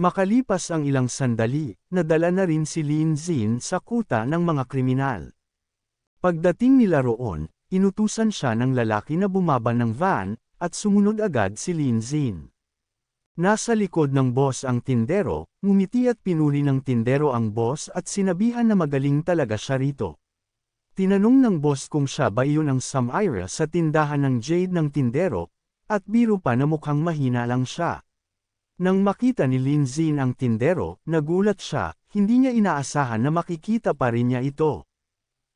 Makalipas ang ilang sandali, nadala na rin si Lin Zin sa kuta ng mga kriminal. Pagdating nila roon, inutusan siya ng lalaki na bumaba ng van, at sumunod agad si Lin Zin. Nasa likod ng boss ang tindero, ngumiti at pinuli ng tindero ang boss at sinabihan na magaling talaga siya rito. Tinanong ng boss kung siya ba iyon ang Samira sa tindahan ng Jade ng tindero, at biro pa na mukhang mahina lang siya. Nang makita ni Lin Zin ang tindero, nagulat siya, hindi niya inaasahan na makikita pa rin niya ito.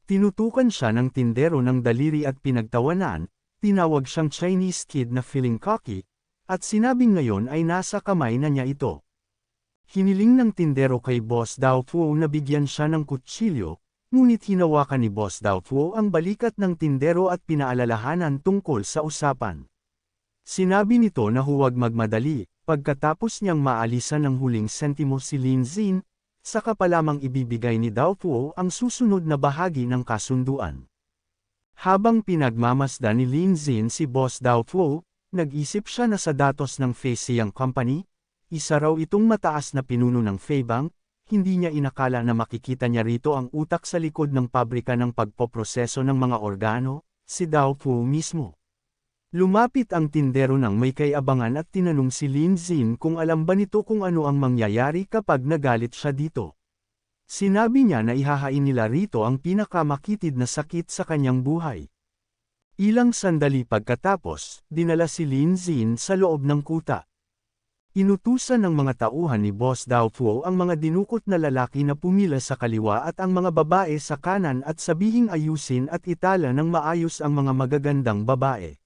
Tinutukan siya ng tindero ng daliri at pinagtawanan, tinawag siyang Chinese kid na feeling cocky, at sinabing ngayon ay nasa kamay na niya ito. Hiniling ng tindero kay Boss Dao Fu na bigyan siya ng kutsilyo, ngunit hinawakan ni Boss Dao Fu ang balikat ng tindero at pinaalalahanan tungkol sa usapan. Sinabi nito na huwag magmadali, pagkatapos niyang maalisan ng huling sentimo si Lin Zin, saka pa lamang ibibigay ni Dao Fu ang susunod na bahagi ng kasunduan. Habang pinagmamasdan ni Lin Zin si Boss Dao Fu, nag-isip siya na sa datos ng Fei Siyang Company, isa raw itong mataas na pinuno ng Feibank, hindi niya inakala na makikita niya rito ang utak sa likod ng pabrika ng pagpoproseso ng mga organo, si Dao Fu mismo. Lumapit ang tindero ng may kayabangan at tinanong si Lin Zin kung alam ba nito kung ano ang mangyayari kapag nagalit siya dito. Sinabi niya na ihahain nila rito ang pinakamakitid na sakit sa kanyang buhay. Ilang sandali pagkatapos, dinala si Lin Zin sa loob ng kuta. Inutusan ng mga tauhan ni Boss Dao Fu ang mga dinukot na lalaki na pumila sa kaliwa at ang mga babae sa kanan at sabihing ayusin at itala ng maayos ang mga magagandang babae.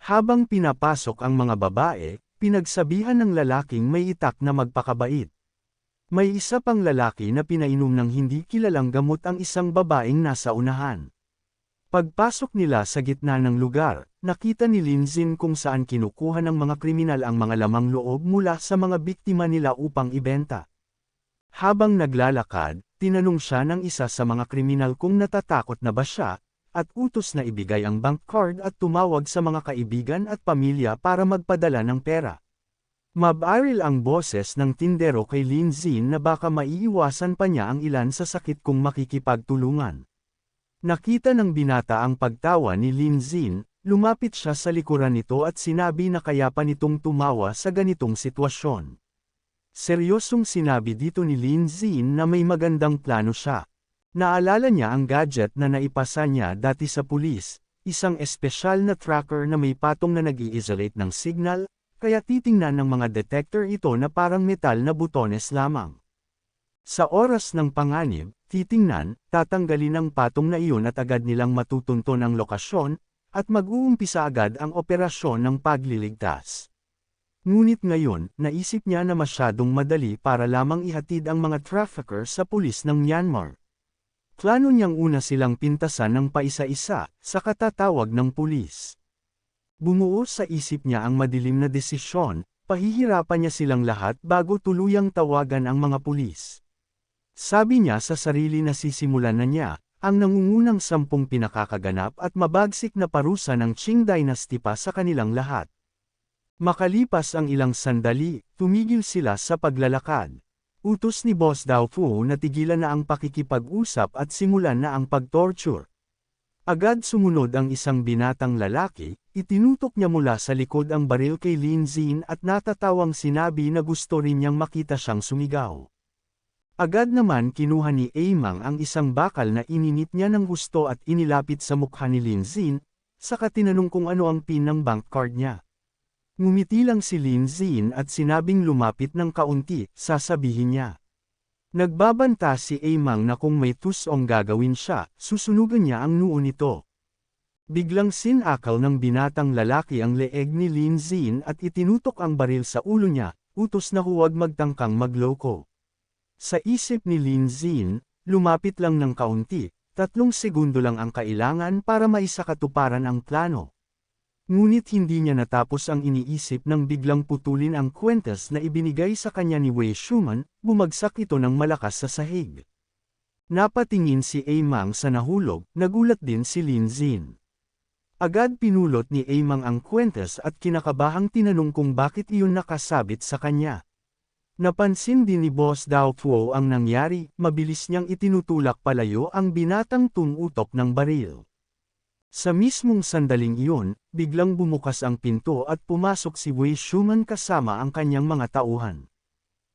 Habang pinapasok ang mga babae, pinagsabihan ng lalaking may itak na magpakabait. May isa pang lalaki na pinainom ng hindi kilalang gamot ang isang babaeng nasa unahan. Pagpasok nila sa gitna ng lugar, nakita ni Linzin kung saan kinukuha ng mga kriminal ang mga lamang loob mula sa mga biktima nila upang ibenta. Habang naglalakad, tinanong siya ng isa sa mga kriminal kung natatakot na ba siya, at utos na ibigay ang bank card at tumawag sa mga kaibigan at pamilya para magpadala ng pera. Mabaril ang boses ng tindero kay Lin Zin na baka maiiwasan pa niya ang ilan sa sakit kung makikipagtulungan. Nakita ng binata ang pagtawa ni Lin Zin, lumapit siya sa likuran nito at sinabi na kaya pa nitong tumawa sa ganitong sitwasyon. Seryosong sinabi dito ni Lin Zin na may magandang plano siya. Naalala niya ang gadget na naipasa niya dati sa pulis, isang espesyal na tracker na may patong na nag isolate ng signal, kaya titingnan ng mga detector ito na parang metal na butones lamang. Sa oras ng panganib, titingnan, tatanggalin ang patong na iyon at agad nilang matutunton ang lokasyon, at mag-uumpisa agad ang operasyon ng pagliligtas. Ngunit ngayon, naisip niya na masyadong madali para lamang ihatid ang mga trafficker sa pulis ng Myanmar. Plano niyang una silang pintasan ng paisa-isa, sa katatawag ng pulis. Bumuo sa isip niya ang madilim na desisyon, pahihirapan niya silang lahat bago tuluyang tawagan ang mga pulis. Sabi niya sa sarili na sisimulan na niya, ang nangungunang sampung pinakakaganap at mabagsik na parusa ng Qing Dynasty pa sa kanilang lahat. Makalipas ang ilang sandali, tumigil sila sa paglalakad. Utos ni Boss Dao Fu na tigilan na ang pakikipag-usap at simulan na ang pag-torture. Agad sumunod ang isang binatang lalaki, itinutok niya mula sa likod ang baril kay Lin Zin at natatawang sinabi na gusto rin niyang makita siyang sumigaw. Agad naman kinuha ni Aimang ang isang bakal na ininit niya ng gusto at inilapit sa mukha ni Lin Zin, saka tinanong kung ano ang pin ng bank card niya. Ngumiti lang si Lin Zin at sinabing lumapit ng kaunti, sasabihin niya. Nagbabanta si Aimang na kung may tusong gagawin siya, susunugan niya ang noo nito. Biglang sinakal ng binatang lalaki ang leeg ni Lin Zin at itinutok ang baril sa ulo niya, utos na huwag magtangkang magloko. Sa isip ni Lin Zin, lumapit lang ng kaunti, tatlong segundo lang ang kailangan para maisakatuparan ang plano. Ngunit hindi niya natapos ang iniisip nang biglang putulin ang kwentas na ibinigay sa kanya ni Wei Shuman, bumagsak ito ng malakas sa sahig. Napatingin si Aimang sa nahulog, nagulat din si Lin Zin. Agad pinulot ni Aimang ang kwentas at kinakabahang tinanong kung bakit iyon nakasabit sa kanya. Napansin din ni Boss Dao Fuo ang nangyari, mabilis niyang itinutulak palayo ang binatang tumutok ng baril. Sa mismong sandaling iyon, biglang bumukas ang pinto at pumasok si Wei Shuman kasama ang kanyang mga tauhan.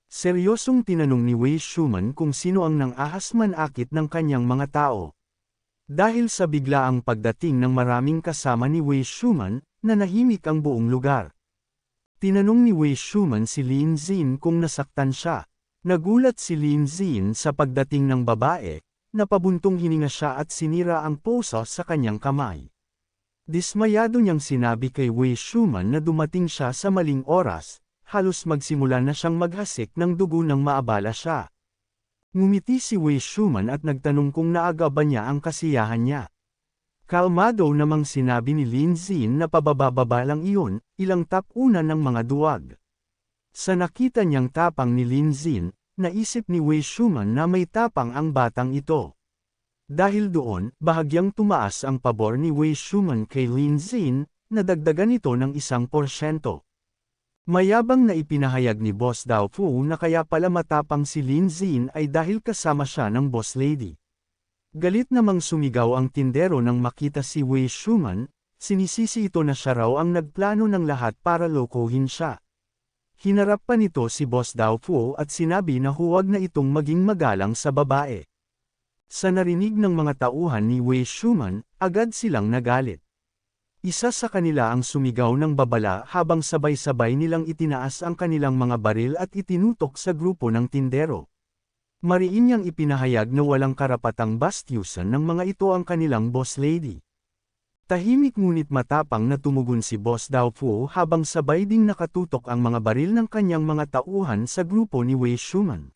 Seryosong tinanong ni Wei Shuman kung sino ang nang-ahas manakit ng kanyang mga tao. Dahil sa biglaang pagdating ng maraming kasama ni Wei Shuman, nanahimik ang buong lugar. Tinanong ni Wei Shuman si Lin Zin kung nasaktan siya. Nagulat si Lin Zin sa pagdating ng babae, napabuntong hininga siya at sinira ang puso sa kanyang kamay. Dismayado niyang sinabi kay Wei Shuman na dumating siya sa maling oras, halos magsimula na siyang maghasik ng dugo nang maabala siya. Ngumiti si Wei Shuman at nagtanong kung naaga ba niya ang kasiyahan niya. Kalmado namang sinabi ni Lin Zin na pabababa lang iyon, ilang tap-una ng mga duwag. Sa nakita niyang tapang ni Lin Zin, naisip ni Wei Shuman na may tapang ang batang ito. Dahil doon, bahagyang tumaas ang pabor ni Wei Shuman kay Lin Zin, nadagdagan ito ng isang porsyento. Mayabang na ipinahayag ni Boss Dao Fu na kaya pala matapang si Lin Zin ay dahil kasama siya ng Boss Lady. Galit namang sumigaw ang tindero nang makita si Wei Shuman, sinisisi ito na siya raw ang nagplano ng lahat para lokohin siya. Hinarap pa nito si Boss Dao Fu at sinabi na huwag na itong maging magalang sa babae. Sa narinig ng mga tauhan ni Wei Shuman, agad silang nagalit. Isa sa kanila ang sumigaw ng babala habang sabay-sabay nilang itinaas ang kanilang mga baril at itinutok sa grupo ng tindero. Mariin niyang ipinahayag na walang karapatang bastyusan ng mga ito ang kanilang boss lady. Tahimik ngunit matapang na tumugon si Boss Dao Fu habang sabay ding nakatutok ang mga baril ng kanyang mga tauhan sa grupo ni Wei Shuman.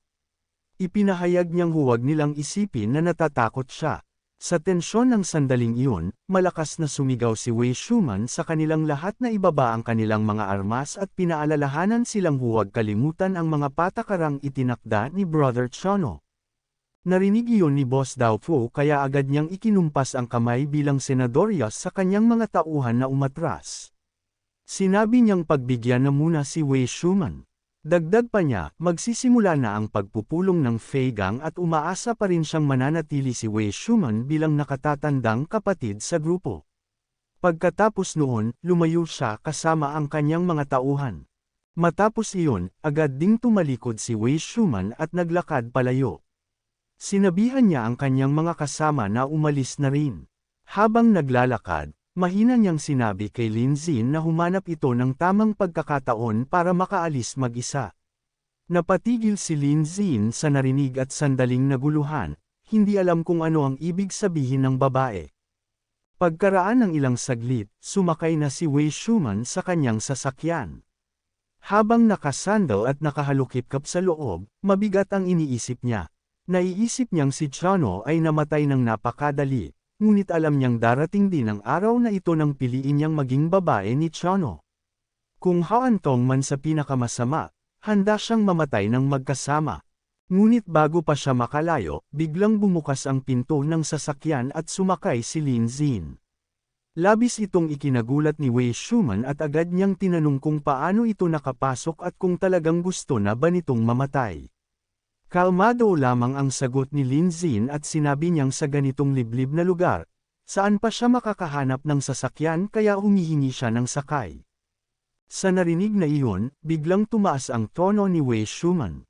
Ipinahayag niyang huwag nilang isipin na natatakot siya. Sa tensyon ng sandaling iyon, malakas na sumigaw si Wei Shuman sa kanilang lahat na ibaba ang kanilang mga armas at pinaalalahanan silang huwag kalimutan ang mga patakarang itinakda ni Brother Chono. Narinig iyon ni Boss Dao Fu kaya agad niyang ikinumpas ang kamay bilang senadoryas sa kanyang mga tauhan na umatras. Sinabi niyang pagbigyan na muna si Wei Shuman. Dagdag pa niya, magsisimula na ang pagpupulong ng Fei Gang at umaasa pa rin siyang mananatili si Wei Shuman bilang nakatatandang kapatid sa grupo. Pagkatapos noon, lumayo siya kasama ang kanyang mga tauhan. Matapos iyon, agad ding tumalikod si Wei Shuman at naglakad palayo. Sinabihan niya ang kanyang mga kasama na umalis na rin. Habang naglalakad, Mahina niyang sinabi kay Lin Zin na humanap ito ng tamang pagkakataon para makaalis mag-isa. Napatigil si Lin Zin sa narinig at sandaling naguluhan, hindi alam kung ano ang ibig sabihin ng babae. Pagkaraan ng ilang saglit, sumakay na si Wei Shuman sa kanyang sasakyan. Habang nakasandal at nakahalukip-kap sa loob, mabigat ang iniisip niya. Naiisip niyang si Chano ay namatay ng napakadali, ngunit alam niyang darating din ang araw na ito nang piliin niyang maging babae ni Chano. Kung haantong man sa pinakamasama, handa siyang mamatay ng magkasama. Ngunit bago pa siya makalayo, biglang bumukas ang pinto ng sasakyan at sumakay si Lin Zin. Labis itong ikinagulat ni Wei Shuman at agad niyang tinanong kung paano ito nakapasok at kung talagang gusto na ba nitong mamatay. Kalmado lamang ang sagot ni Lin Zin at sinabi niyang sa ganitong liblib na lugar, saan pa siya makakahanap ng sasakyan kaya humihingi siya ng sakay. Sa narinig na iyon, biglang tumaas ang tono ni Wei Shuman.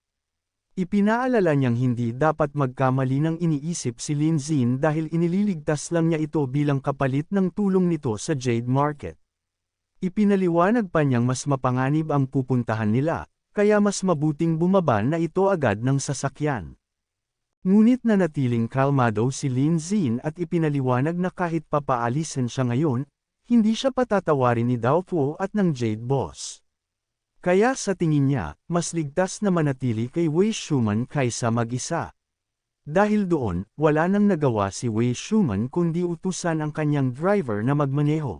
Ipinaalala niyang hindi dapat magkamali ng iniisip si Lin Zin dahil inililigtas lang niya ito bilang kapalit ng tulong nito sa Jade Market. Ipinaliwanag pa niyang mas mapanganib ang pupuntahan nila, kaya mas mabuting bumaba na ito agad ng sasakyan. Ngunit nanatiling kalmado si Lin Zin at ipinaliwanag na kahit papaalisin siya ngayon, hindi siya patatawarin ni Dao Fu at ng Jade Boss. Kaya sa tingin niya, mas ligtas na manatili kay Wei Shuman kaysa mag-isa. Dahil doon, wala nang nagawa si Wei Shuman kundi utusan ang kanyang driver na magmaneho.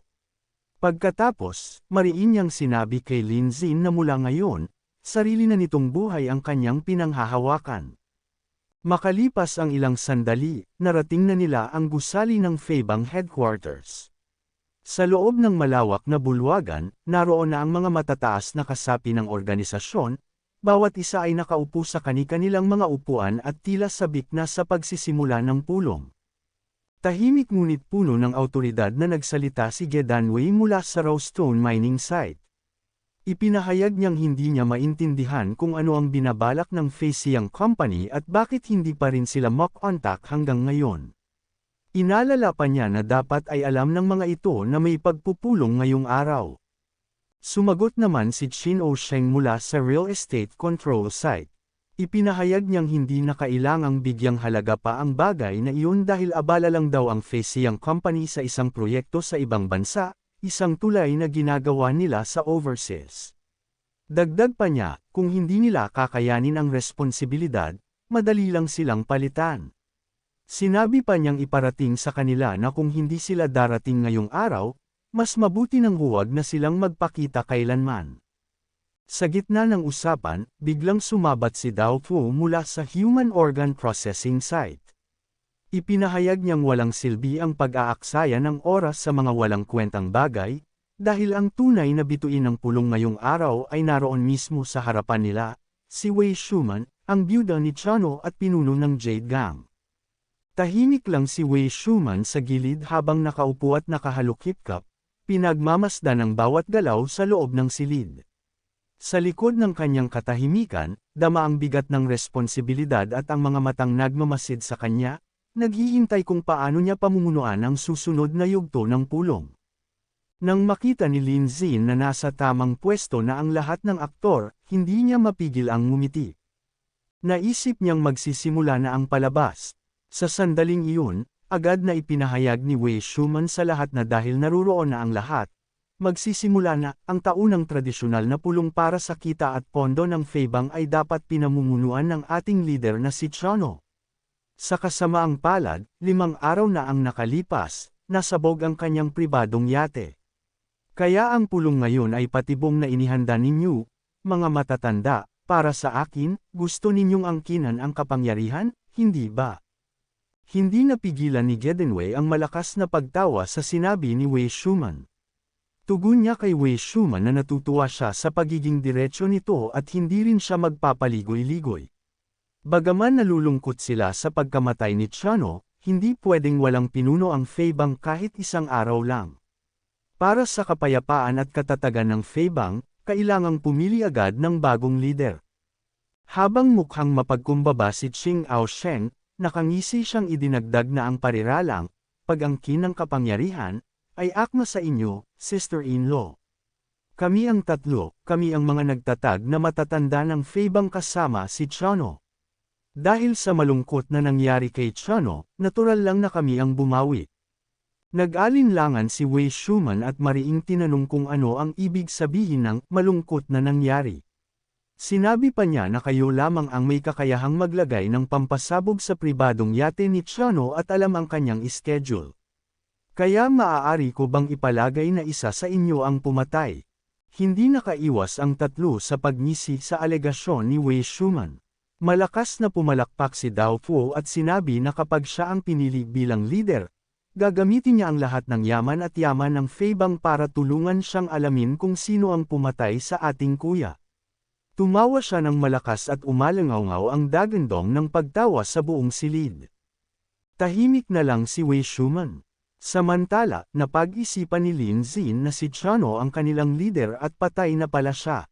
Pagkatapos, mariin niyang sinabi kay Lin Zin na mula ngayon, sarili na nitong buhay ang kanyang pinanghahawakan. Makalipas ang ilang sandali, narating na nila ang gusali ng Febang headquarters. Sa loob ng malawak na bulwagan, naroon na ang mga matataas na kasapi ng organisasyon, bawat isa ay nakaupo sa kani-kanilang mga upuan at tila sabik na sa pagsisimula ng pulong. Tahimik ngunit puno ng autoridad na nagsalita si Gedanway mula sa Rowstone mining site. Ipinahayag niyang hindi niya maintindihan kung ano ang binabalak ng Faceyang Company at bakit hindi pa rin sila mock-contact hanggang ngayon. Inalala pa niya na dapat ay alam ng mga ito na may pagpupulong ngayong araw. Sumagot naman si Chin Osheng mula sa Real Estate Control Site. Ipinahayag niyang hindi na kailangang bigyang halaga pa ang bagay na iyon dahil abala lang daw ang Faceyang Company sa isang proyekto sa ibang bansa, isang tulay na ginagawa nila sa overseas. Dagdag pa niya, kung hindi nila kakayanin ang responsibilidad, madali lang silang palitan. Sinabi pa niyang iparating sa kanila na kung hindi sila darating ngayong araw, mas mabuti nang huwag na silang magpakita kailanman. Sa gitna ng usapan, biglang sumabat si Dao Fu mula sa Human Organ Processing Site. Ipinahayag niyang walang silbi ang pag-aaksaya ng oras sa mga walang kwentang bagay, dahil ang tunay na bituin ng pulong ngayong araw ay naroon mismo sa harapan nila, si Wei Schumann, ang byuda ni Chano at pinuno ng Jade Gang. Tahimik lang si Wei Schumann sa gilid habang nakaupo at nakahalukip-kap, pinagmamasdan ang bawat galaw sa loob ng silid. Sa likod ng kanyang katahimikan, dama ang bigat ng responsibilidad at ang mga matang nagmamasid sa kanya, naghihintay kung paano niya pamumunuan ang susunod na yugto ng pulong. Nang makita ni Lin Zin na nasa tamang pwesto na ang lahat ng aktor, hindi niya mapigil ang ngumiti. Naisip niyang magsisimula na ang palabas. Sa sandaling iyon, agad na ipinahayag ni Wei Schumann sa lahat na dahil naruroon na ang lahat, Magsisimula na, ang taunang tradisyonal na pulong para sa kita at pondo ng Febang ay dapat pinamumunuan ng ating leader na si Chano. Sa kasamaang palad, limang araw na ang nakalipas, nasabog ang kanyang pribadong yate. Kaya ang pulong ngayon ay patibong na inihanda ninyo, mga matatanda, para sa akin, gusto ninyong angkinan ang kapangyarihan, hindi ba? Hindi napigilan ni Gedenwei ang malakas na pagtawa sa sinabi ni Wei Schumann. Tugon niya kay Wei Schumann na natutuwa siya sa pagiging diretsyo nito at hindi rin siya magpapaligoy-ligoy. Bagaman nalulungkot sila sa pagkamatay ni Chano, hindi pwedeng walang pinuno ang Feibang kahit isang araw lang. Para sa kapayapaan at katatagan ng Feibang, kailangang pumili agad ng bagong lider. Habang mukhang mapagkumbaba si Qing Ao Sheng, nakangisi siyang idinagdag na ang pariralang, pag-angkin ng kapangyarihan, ay akma sa inyo, sister-in-law. Kami ang tatlo, kami ang mga nagtatag na matatanda ng Febang kasama si Chano. Dahil sa malungkot na nangyari kay Chano, natural lang na kami ang bumawi. Nag-alinlangan si Wei Schumann at mariing tinanong kung ano ang ibig sabihin ng malungkot na nangyari. Sinabi pa niya na kayo lamang ang may kakayahang maglagay ng pampasabog sa pribadong yate ni Chano at alam ang kanyang schedule. Kaya maaari ko bang ipalagay na isa sa inyo ang pumatay? Hindi nakaiwas ang tatlo sa pagngisi sa alegasyon ni Wei Schumann. Malakas na pumalakpak si Dao Fu at sinabi na kapag siya ang pinili bilang leader, gagamitin niya ang lahat ng yaman at yaman ng Feibang para tulungan siyang alamin kung sino ang pumatay sa ating kuya. Tumawa siya ng malakas at umalangaw ang dagandong ng pagtawa sa buong silid. Tahimik na lang si Wei Schumann. Samantala, napag-isipan ni Lin Zin na si Chano ang kanilang leader at patay na pala siya.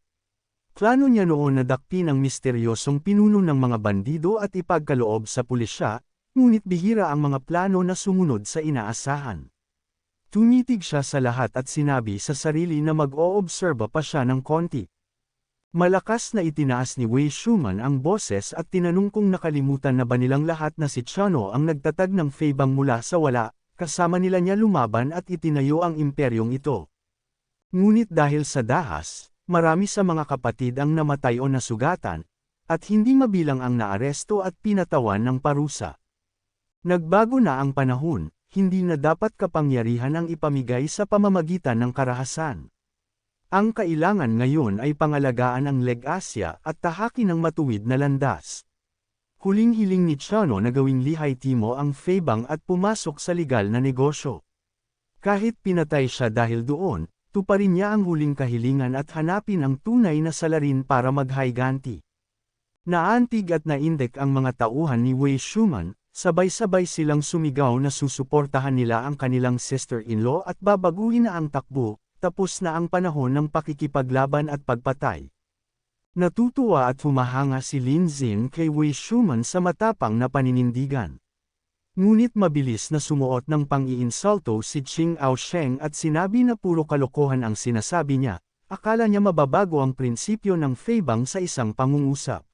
Plano niya noon na dakpin ang misteryosong pinuno ng mga bandido at ipagkaloob sa pulisya, ngunit bihira ang mga plano na sumunod sa inaasahan. Tumitig siya sa lahat at sinabi sa sarili na mag-oobserba pa siya ng konti. Malakas na itinaas ni Wei Schumann ang boses at tinanong kung nakalimutan na ba nilang lahat na si Chano ang nagtatag ng Feibang mula sa wala, kasama nila niya lumaban at itinayo ang imperyong ito. Ngunit dahil sa dahas, marami sa mga kapatid ang namatay o nasugatan, at hindi mabilang ang naaresto at pinatawan ng parusa. Nagbago na ang panahon, hindi na dapat kapangyarihan ang ipamigay sa pamamagitan ng karahasan. Ang kailangan ngayon ay pangalagaan ang legasya at tahakin ng matuwid na landas. Huling-hiling ni Chano na gawing lihay timo ang Feibang at pumasok sa legal na negosyo. Kahit pinatay siya dahil doon, tuparin niya ang huling kahilingan at hanapin ang tunay na salarin para maghayganti. Naantig at naindek ang mga tauhan ni Wei Schumann, sabay-sabay silang sumigaw na susuportahan nila ang kanilang sister-in-law at babaguhin na ang takbo, tapos na ang panahon ng pakikipaglaban at pagpatay. Natutuwa at humahanga si Lin Zin kay Wei Schumann sa matapang na paninindigan. Ngunit mabilis na sumuot ng pang-iinsulto si Qing Aosheng at sinabi na puro kalokohan ang sinasabi niya, akala niya mababago ang prinsipyo ng Feibang sa isang pangungusap.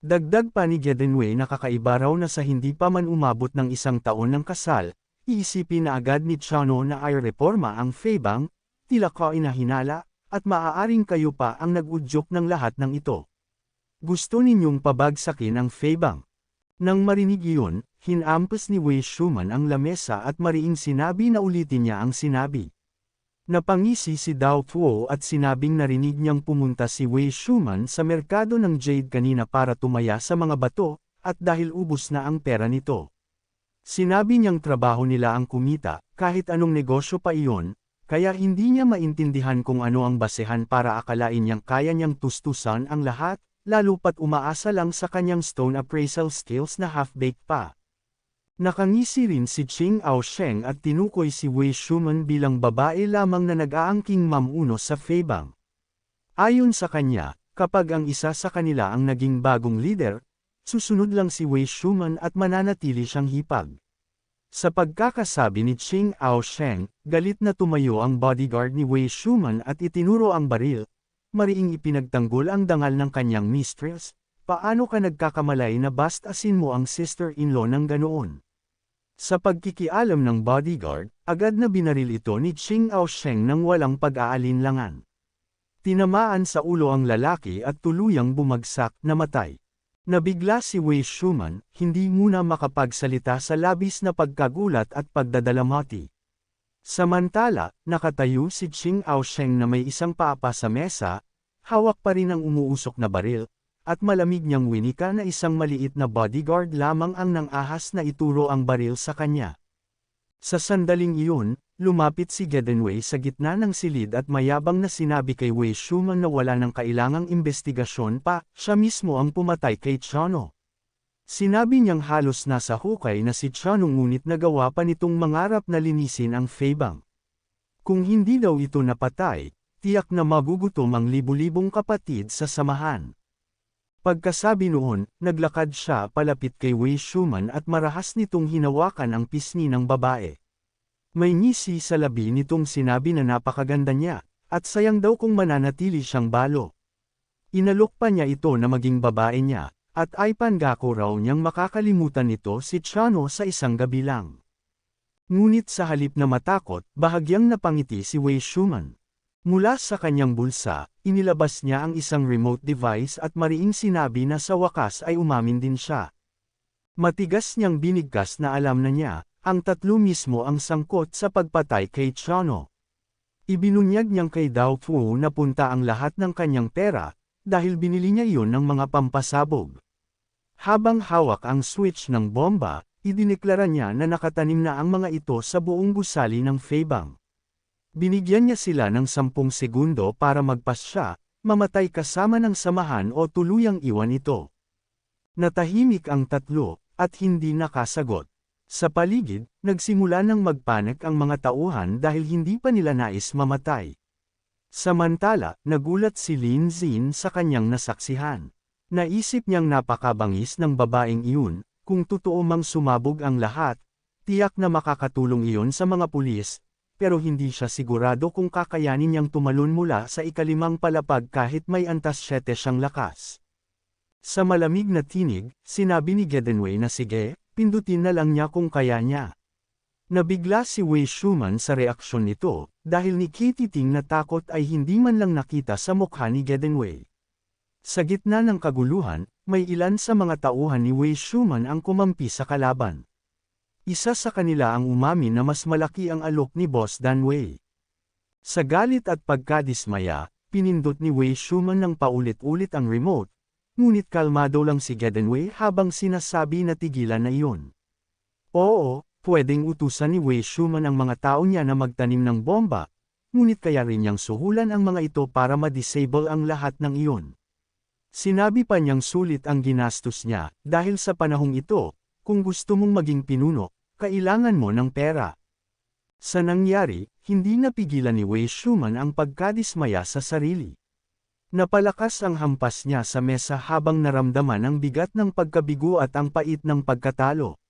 Dagdag pa ni Gedenwei na kakaiba raw na sa hindi pa man umabot ng isang taon ng kasal, iisipin na agad ni Chano na ay reforma ang Feibang, tila ka inahinala, at maaaring kayo pa ang nag-udyok ng lahat ng ito. Gusto ninyong pabagsakin ang Feibang. Nang marinig iyon, hinampas ni Wei Schumann ang lamesa at mariing sinabi na ulitin niya ang sinabi. Napangisi si Dao Tuo at sinabing narinig niyang pumunta si Wei Schumann sa merkado ng Jade kanina para tumaya sa mga bato, at dahil ubos na ang pera nito. Sinabi niyang trabaho nila ang kumita, kahit anong negosyo pa iyon, kaya hindi niya maintindihan kung ano ang basehan para akalain niyang kaya niyang tustusan ang lahat, lalo pat umaasa lang sa kanyang stone appraisal skills na half-baked pa. Nakangisi rin si Qing Aosheng at tinukoy si Wei Schumann bilang babae lamang na nag-aangking mamuno sa Feibang. Ayon sa kanya, kapag ang isa sa kanila ang naging bagong leader, susunod lang si Wei Schumann at mananatili siyang hipag. Sa pagkakasabi ni Qing Aosheng, galit na tumayo ang bodyguard ni Wei Schumann at itinuro ang baril, mariing ipinagtanggol ang dangal ng kanyang mistress, Paano ka nagkakamalay na bastasin mo ang sister-in-law ng ganoon? Sa pagkikialam ng bodyguard, agad na binaril ito ni Qing Aosheng nang walang pag-aalinlangan. Tinamaan sa ulo ang lalaki at tuluyang bumagsak, namatay. Nabigla si Wei Schumann, hindi muna makapagsalita sa labis na pagkagulat at pagdadalamati. Samantala, nakatayo si Qing Aosheng na may isang paapa sa mesa, hawak pa rin ang umuusok na baril, at malamig niyang winika na isang maliit na bodyguard lamang ang nang-ahas na ituro ang baril sa kanya. Sa sandaling iyon, lumapit si Gedenwei sa gitna ng silid at mayabang na sinabi kay Wei Schumann na wala ng kailangang investigasyon pa, siya mismo ang pumatay kay Chano. Sinabi niyang halos nasa hukay na si Chano ngunit nagawa pa nitong mangarap na linisin ang Feibang. Kung hindi daw ito napatay, tiyak na magugutom ang libu-libong kapatid sa samahan. Pagkasabi noon, naglakad siya palapit kay Wei Schumann at marahas nitong hinawakan ang pisni ng babae. May ngisi sa labi nitong sinabi na napakaganda niya, at sayang daw kung mananatili siyang balo. Inalok pa niya ito na maging babae niya, at ay pangako raw niyang makakalimutan nito si Chano sa isang gabi lang. Ngunit sa halip na matakot, bahagyang napangiti si Wei Schumann. Mula sa kanyang bulsa, inilabas niya ang isang remote device at mariing sinabi na sa wakas ay umamin din siya. Matigas niyang binigkas na alam na niya, ang tatlo mismo ang sangkot sa pagpatay kay Chano. Ibinunyag niyang kay Dao Fu na punta ang lahat ng kanyang pera, dahil binili niya iyon ng mga pampasabog. Habang hawak ang switch ng bomba, idineklara niya na nakatanim na ang mga ito sa buong gusali ng Feibang. Binigyan niya sila ng sampung segundo para magpas siya, mamatay kasama ng samahan o tuluyang iwan ito. Natahimik ang tatlo, at hindi nakasagot. Sa paligid, nagsimula ng magpanik ang mga tauhan dahil hindi pa nila nais mamatay. Samantala, nagulat si Lin Zin sa kanyang nasaksihan. Naisip niyang napakabangis ng babaeng iyon, kung totoo mang sumabog ang lahat, tiyak na makakatulong iyon sa mga pulis, pero hindi siya sigurado kung kakayanin niyang tumalon mula sa ikalimang palapag kahit may antas 7 siyang lakas. Sa malamig na tinig, sinabi ni Gedenwei na sige, pindutin na lang niya kung kaya niya. Nabigla si Wei Schumann sa reaksyon nito, dahil ni Kitty Ting na takot ay hindi man lang nakita sa mukha ni Gedenwei. Sa gitna ng kaguluhan, may ilan sa mga tauhan ni Wei Schumann ang kumampi sa kalaban. Isa sa kanila ang umamin na mas malaki ang alok ni Boss Dan Wei. Sa galit at pagkadismaya, pinindot ni Wei Schumann ng paulit-ulit ang remote, ngunit kalmado lang si Gedenwei habang sinasabi na tigilan na iyon. Oo, pwedeng utusan ni Wei Schumann ang mga tao niya na magtanim ng bomba, ngunit kaya rin niyang suhulan ang mga ito para ma-disable ang lahat ng iyon. Sinabi pa niyang sulit ang ginastos niya, dahil sa panahong ito, kung gusto mong maging pinuno, kailangan mo ng pera. Sa nangyari, hindi napigilan ni Wei Schumann ang pagkadismaya sa sarili. Napalakas ang hampas niya sa mesa habang naramdaman ang bigat ng pagkabigo at ang pait ng pagkatalo.